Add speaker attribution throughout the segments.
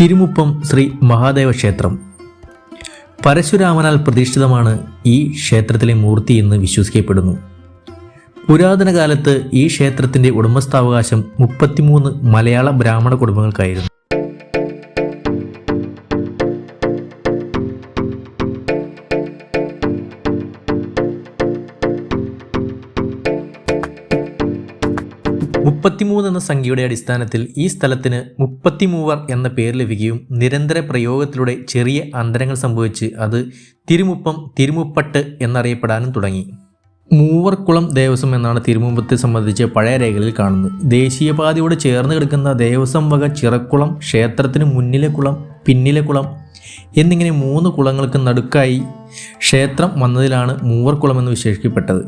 Speaker 1: തിരുമുപ്പം ശ്രീ മഹാദേവ ക്ഷേത്രം. പരശുരാമനാൽ പ്രതിഷ്ഠിതമാണ് ഈ ക്ഷേത്രത്തിലെ മൂർത്തി എന്ന് വിശ്വസിക്കപ്പെടുന്നു. പുരാതന കാലത്ത് ഈ ക്ഷേത്രത്തിന്റെ ഉടമസ്ഥാവകാശം മുപ്പത്തിമൂന്ന് മലയാള ബ്രാഹ്മണ കുടുംബങ്ങൾക്കായിരുന്നു. മുപ്പത്തിമൂന്ന് എന്ന സംഖ്യയുടെ അടിസ്ഥാനത്തിൽ ഈ സ്ഥലത്തിന് മുപ്പത്തിമൂവർ എന്ന പേര് ലഭിക്കുകയും നിരന്തര പ്രയോഗത്തിലൂടെ ചെറിയ അന്തരങ്ങൾ സംഭവിച്ച് അത് തിരുമുപ്പം തിരുമുപ്പട്ട് എന്നറിയപ്പെടാനും തുടങ്ങി. മൂവർക്കുളം ദേവസ്വം എന്നാണ് തിരുമുമ്പത്തെ സംബന്ധിച്ച് പഴയ രേഖകളിൽ കാണുന്നത്. ദേശീയപാതയോട് ചേർന്ന് കിടക്കുന്ന ദേവസ്വം വക ചിറക്കുളം ക്ഷേത്രത്തിന് മുന്നിലെ കുളം പിന്നിലെ കുളം എന്നിങ്ങനെ മൂന്ന് കുളങ്ങൾക്ക് നടുക്കായി ക്ഷേത്രം വന്നതിലാണ് മൂവർക്കുളം എന്ന് വിശേഷിക്കപ്പെട്ടത്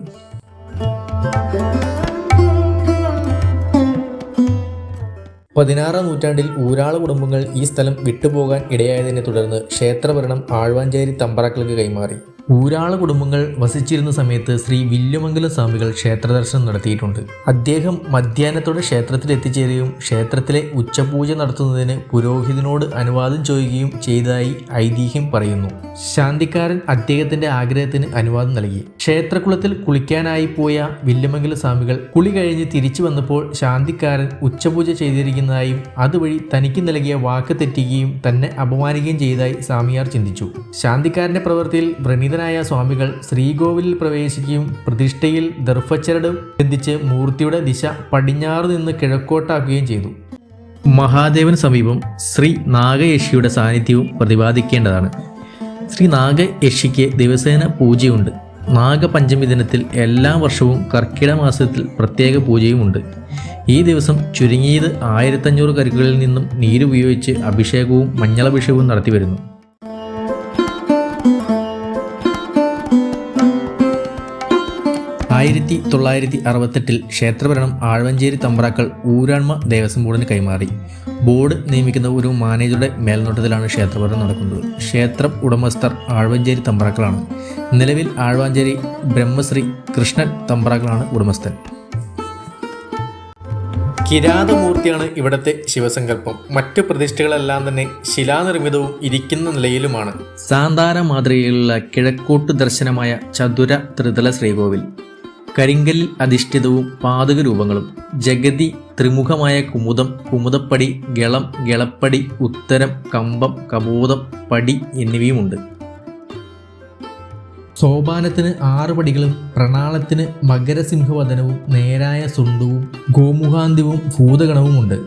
Speaker 1: പതിനാറാം നൂറ്റാണ്ടിൽ ഊരാള കുടുംബങ്ങൾ ഈ സ്ഥലം വിട്ടുപോകാൻ ഇടയായതിനെ തുടർന്ന് ക്ഷേത്രഭരണം ആഴ്വാഞ്ചേരി തമ്പ്രാക്കൾക്ക് കൈമാറി. ഊരാള കുടുംബങ്ങൾ വസിച്ചിരുന്ന സമയത്ത് ശ്രീ വില്യമംഗല സ്വാമികൾ ക്ഷേത്ര ദർശനം നടത്തിയിട്ടുണ്ട്. അദ്ദേഹം മധ്യാഹ്നത്തോടെ ക്ഷേത്രത്തിൽ എത്തിച്ചേരുകയും ക്ഷേത്രത്തിലെ ഉച്ചപൂജ നടത്തുന്നതിന് പുരോഹിതനോട് അനുവാദം ചോദിക്കുകയും ചെയ്തതായി ഐതിഹ്യം പറയുന്നു. ശാന്തിക്കാരൻ അദ്ദേഹത്തിന്റെ ആഗ്രഹത്തിന് അനുവാദം നൽകി. ക്ഷേത്രകുളത്തിൽ കുളിക്കാനായി പോയ വില്യമംഗല സ്വാമികൾ കുളി കഴിഞ്ഞ് തിരിച്ചു വന്നപ്പോൾ ശാന്തിക്കാരൻ ഉച്ചപൂജ ചെയ്തിരിക്കുന്നതായും അതുവഴി തനിക്ക് നൽകിയ വാക്ക് തെറ്റുകയും തന്നെ അപമാനിക്കുകയും ചെയ്തതായി സ്വാമിയാർ ചിന്തിച്ചു. ശാന്തിക്കാരന്റെ പ്രവൃത്തിയിൽ വ്രണിതനായ സ്വാമികൾ ശ്രീകോവിലിൽ പ്രവേശിക്കുകയും പ്രതിഷ്ഠയിൽ ദർഭച്ചരട് ബന്ധിച്ച് മൂർത്തിയുടെ ദിശ പടിഞ്ഞാറ് നിന്ന് കിഴക്കോട്ടാക്കുകയും ചെയ്തു. മഹാദേവന് സമീപം ശ്രീ നാഗയക്ഷിയുടെ സാന്നിധ്യവും പ്രതിപാദിക്കേണ്ടതാണ്. ശ്രീ നാഗയക്ഷിക്ക് ദിവസേന പൂജയുണ്ട്. നാഗപഞ്ചമി ദിനത്തിൽ എല്ലാ വർഷവും കർക്കിട മാസത്തിൽ പ്രത്യേക പൂജയുമുണ്ട്. ഈ ദിവസം ചുരുങ്ങിയത് ആയിരത്തഞ്ഞൂറ് കരുക്കളിൽ നിന്നും നീരുപയോഗിച്ച് അഭിഷേകവും മഞ്ഞളഭിഷേകവും നടത്തിവരുന്നു. ആയിരത്തി തൊള്ളായിരത്തി അറുപത്തെട്ടിൽ ക്ഷേത്രഭരണം ആഴ്വഞ്ചേരി തമ്പ്രാക്കൾ ഊരാൺമ ദേവസ്വം ബോർഡിന് കൈമാറി. ബോർഡ് നിയമിക്കുന്ന ഒരു മാനേജറുടെ മേൽനോട്ടത്തിലാണ് ക്ഷേത്രഭരണം നടക്കുന്നത്. ക്ഷേത്രം ഉടമസ്ഥർ ആഴ്വഞ്ചേരി തമ്പ്രാക്കളാണ്. നിലവിൽ ആഴ്വാഞ്ചേരി ബ്രഹ്മശ്രീ കൃഷ്ണൻ തമ്പ്രാക്കളാണ് ഉടമസ്ഥൻ. കിരാതമൂർത്തിയാണ് ഇവിടത്തെ ശിവസങ്കല്പം. മറ്റു പ്രതിഷ്ഠകളെല്ലാം തന്നെ ശിലാനിർമ്മിതവും ഇരിക്കുന്ന നിലയിലുമാണ്. സാന്താര മാതൃകയിലുള്ള കിഴക്കോട്ട് ദർശനമായ ചതുര ത്രിതല ശ്രീകോവിൽ. കരിങ്കല്ലിൽ അധിഷ്ഠിതവും പാതക രൂപങ്ങളും. ജഗതി ത്രിമുഖമായ കുമുദം കുമുദപ്പടി ഗളം ഗളപ്പടി ഉത്തരം കമ്പം കബോധം പടി എന്നിവയുമുണ്ട്. സോപാനത്തിന് ആറ് പടികളും പ്രണാളത്തിന് മകരസിംഹവദനവും നേരായ സുണ്ടവും ഗോമുഖാന്തിവും ഭൂതഗണവുമുണ്ട്.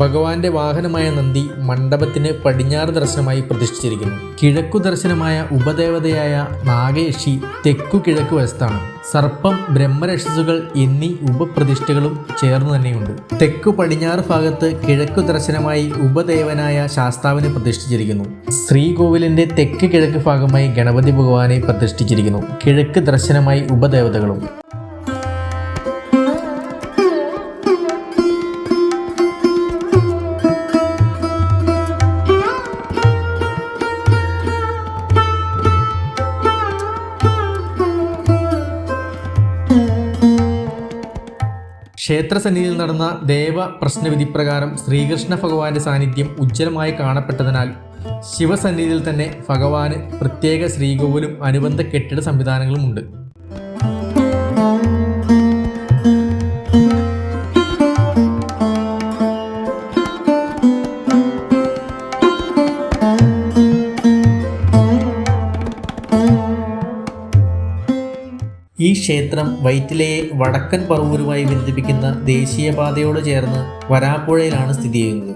Speaker 1: ഭഗവാന്റെ വാഹനമായ നന്ദി മണ്ഡപത്തിന് പടിഞ്ഞാറ് ദർശനമായി പ്രതിഷ്ഠിച്ചിരിക്കുന്നു. കിഴക്കു ദർശനമായ ഉപദേവതയായ നാഗേഷി തെക്കു കിഴക്ക് വശത്താണ്. സർപ്പം ബ്രഹ്മരക്ഷസുകൾ എന്നീ ഉപപ്രതിഷ്ഠകളും ചേർന്ന് തന്നെയുണ്ട്. തെക്കു പടിഞ്ഞാറ് ഭാഗത്ത് കിഴക്കു ദർശനമായി ഉപദേവനായ ശാസ്താവിനെ പ്രതിഷ്ഠിച്ചിരിക്കുന്നു. ശ്രീകോവിലിന്റെ തെക്ക് കിഴക്ക് ഭാഗമായി ഗണപതി ഭഗവാനെ പ്രതിഷ്ഠിച്ചിരിക്കുന്നു. കിഴക്ക് ദർശനമായി ഉപദേവതകളും. ക്ഷേത്രസന്നിധിയിൽ നടന്ന ദേവ പ്രശ്നവിധി പ്രകാരം ശ്രീകൃഷ്ണ ഭഗവാന്റെ സാന്നിധ്യം ഉജ്ജ്വലമായി കാണപ്പെട്ടതിനാൽ ശിവസന്നിധിയിൽ തന്നെ ഭഗവാന് പ്രത്യേക ശ്രീകോവിലും അനുബന്ധ കെട്ടിട സംവിധാനങ്ങളും ഈ ക്ഷേത്രം വൈറ്റിലയെ വടക്കൻ പറവൂരുമായി ബന്ധിപ്പിക്കുന്ന ദേശീയപാതയോട് ചേർന്ന് വരാപ്പുഴയിലാണ് സ്ഥിതി ചെയ്യുന്നത്.